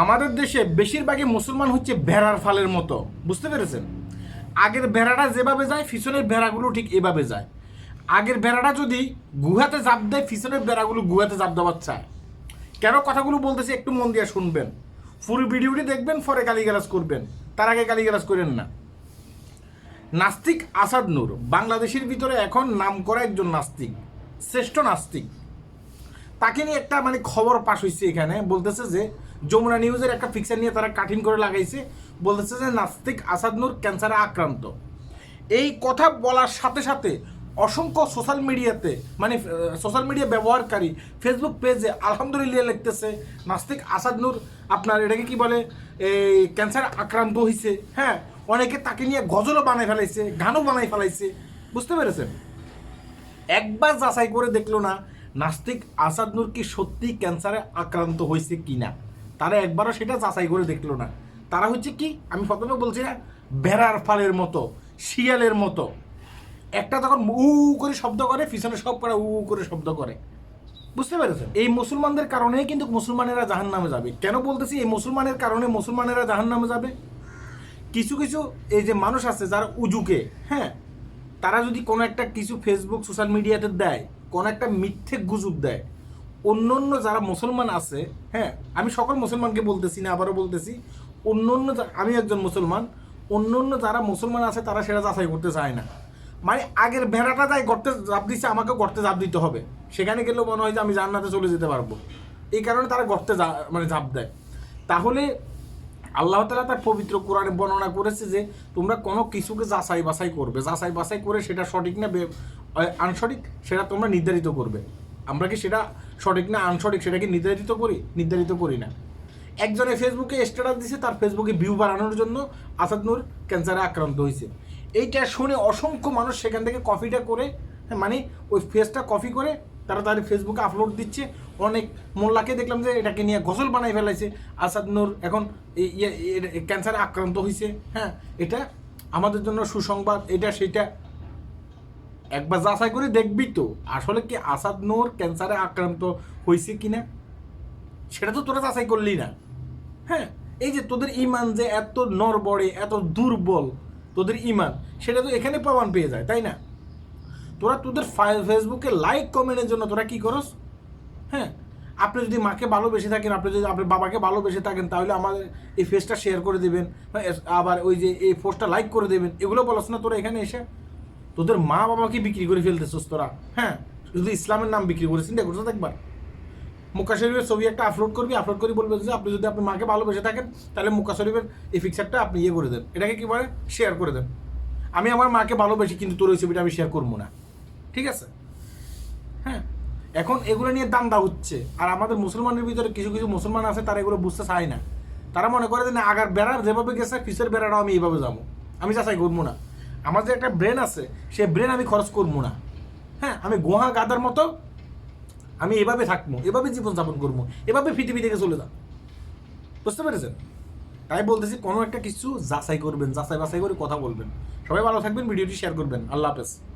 আমাদের দেশে বেশিরভাগই মুসলমান হচ্ছে ভেড়ার ফালের মতো। বুঝতে পেরেছেন? আগের ভেড়াটা যেভাবে যায়, পিছনের ভেড়াগুলো ঠিক এভাবে যায়। আগের ভেড়াটা যদি গুহাতে জাপ দেয়, পিছনের ভেড়াগুলো গুহাতে জাপ দেওয়ার চায়। কেন কথাগুলো বলতেছি একটু মন দিয়ে শুনবেন। ফুল ভিডিওটি দেখবেন, পরে গালিগালাজ করবেন। তার আগে গালিগালাজ করেন না। নাস্তিক আসাদ নূর, বাংলাদেশের ভিতরে এখন নাম করা একজন নাস্তিক, শ্রেষ্ঠ নাস্তিক। তাকে নিয়ে একটা মানে খবর পাশ হয়েছে এখানে, বলতেছে যে যমুনা নিউজের একটা ফিক্সার নিয়ে তারা কাঠিন করে লাগাইছে, বলতেছে যে নাস্তিক আসাদ নূর ক্যান্সারে আক্রান্ত। এই কথা বলার সাথে সাথে অসংখ্য সোশ্যাল মিডিয়াতে মানে সোশ্যাল মিডিয়া ব্যবহারকারী ফেসবুক পেজে আলহামদুলিল্লাহ লিখতেছে, নাস্তিক আসাদ নূর আপনার এটাকে কি বলে, এই ক্যান্সার আক্রান্ত হয়েছে হ্যাঁ অনেকে তাকে নিয়ে গজলও বানাই ফেলাইছে, গানও বানাই ফেলাইছে। বুঝতে পেরেছেন? একবার যাচাই করে দেখল না নাস্তিক আসাদ নূর কি সত্যি ক্যান্সারে আক্রান্ত হয়েছে কিনা? তারা একবারও সেটা যাচাই করে দেখল না। তারা হচ্ছে কি, আমি প্রথমে বলছি না, ভেড়ার ফালের মতো, শিয়ালের মতো। একটা তখন উ করে শব্দ করে, পিছনে সব করে উ করে শব্দ করে। বুঝতে পেরেছেন? এই মুসলমানদের কারণেই কিন্তু মুসলমানেরা জাহান নামে যাবে। কেন বলতেছি এই মুসলমানের কারণে মুসলমানেরা জাহান নামে যাবে? কিছু কিছু এই যে মানুষ আছে যারা উজুকে হ্যাঁ তারা যদি কোনো একটা কিছু ফেসবুক সোশ্যাল মিডিয়াতে দেয় কোনো একটা মিথ্যে গুজব দেয়। অন্য অন্য যারা মুসলমান আছে হ্যাঁ আমি সকল মুসলমানকে বলতেছি না, আবারও বলতেছি অন্য অন্য আমি একজন মুসলমান অন্য অন্য যারা মুসলমান আছে তারা সেটা যাচাই করতে চায় না। মানে আগের ভেড়াটা যায় গর্তে জাপ দিচ্ছে আমাকে গর্তে জাপ দিতে হবে। সেখানে গেলেও মনে হয় যে আমি জান্নাতে চলে যেতে পারব। এই কারণে তারা গর্তে মানে ঝাঁপ দেয়। তাহলে আল্লাহ তালা তার পবিত্র কোরআনে বর্ণনা করেছে যে তোমরা কোনো কিছুকে যাচাই বাছাই করবে। যাচাই বাছাই করে সেটা সঠিক না আনসঠিক সেটা তোমরা নির্ধারিত করবে। আমরা কি সেটা সঠিক না আনসঠিক সেটা কি নির্ধারিত করি? নির্ধারিত করি না। একজনে ফেসবুকে স্ট্যাটাস দিছে, তার ফেসবুকে ভিউ বাড়ানোর জন্য আসাদ নূর ক্যান্সারে আক্রান্ত হয়েছে। এইটা শুনে অসংখ্য মানুষ সেখান থেকে কপিটা করে মানে ওই ফেসটা কপি করে তারা তাদের ফেসবুকে আপলোড দিচ্ছে। অনেক মোল্লাকে দেখলাম যে এটাকে নিয়ে গজল বানাই ফেলাইছে। আসাদ নূর এখন ক্যান্সারে আক্রান্ত হয়েছে হ্যাঁ এটা আমাদের জন্য সুসংবাদ, এটা সেটা। একবার যাচাই করে দেখবি তো, আসলে কি আসাদ নূর ক্যান্সারে আক্রান্ত হয়েছে কি না সেটা তো তোরা যাচাই করলি না। হ্যাঁ এই যে তোদের ইমান যে এত নরবড়ে এত দুর্বল তোদের ইমান, সেটা তো এখানে প্রমাণ পেয়ে যায়, তাই না? তোরা তোদের ফেসবুকে লাইক কমেন্টের জন্য তোরা কি করস? হ্যাঁ? আপনি যদি মাকে ভালোবেসে থাকেন, আপনি যদি আপনার বাবাকে ভালোবেসে থাকেন, তাহলে আমাদের এই ফেসটা শেয়ার করে দেবেন আবার ওই যে এই পোস্টটা লাইক করে দেবেন, এগুলো বলস না তোরা এখানে এসে? তোদের মা বাবাকে বিক্রি করে ফেলতেছিস তোরা হ্যাঁ? শুধু ইসলামের নাম বিক্রি করে, চিন্তা করছ একবার? মুক্কা শরীফের ছবি একটা আপলোড করবি আপলোড করে বলবে যে আপনি যদি আপনার মাকে ভালোবেসে থাকেন, তাহলে মুক্কা শরীফের এই পিকচারটা আপনি ইয়ে করে দেন, এটাকে কি বলে? শেয়ার করে দেন। আমি আমার মাকে ভালোবেসি, কিন্তু তোর ওই ছবিটা আমি শেয়ার করব না। ঠিক আছে? হ্যাঁ? এখন এগুলো নিয়ে দান্দা হচ্ছে। আর আমাদের মুসলমানের ভিতরে কিছু কিছু মুসলমান আছে, তারা এগুলো বুঝতে চায় না। তারা মনে করে যে না, আগার বেড়ার যেভাবে গেছে, পিসের বেড়াটাও আমি এইভাবে যাব। আমি যাচাই করব না। আমার যে একটা ব্রেন আছে, সেই ব্রেন আমি খরচ করব না। হ্যাঁ আমি গোহা গাদার মতো আমি এভাবে থাকব, এভাবে জীবনযাপন করব, এভাবে পৃথিবী থেকে চলে যাব। বুঝতে পেরেছেন? তাই বলতেছি, কোনো একটা কিছু যাচাই করবেন, যাচাই বাছাই করে কথা বলবেন। সবাই ভালো থাকবেন, ভিডিওটি শেয়ার করবেন। আল্লাহ হাফেজ।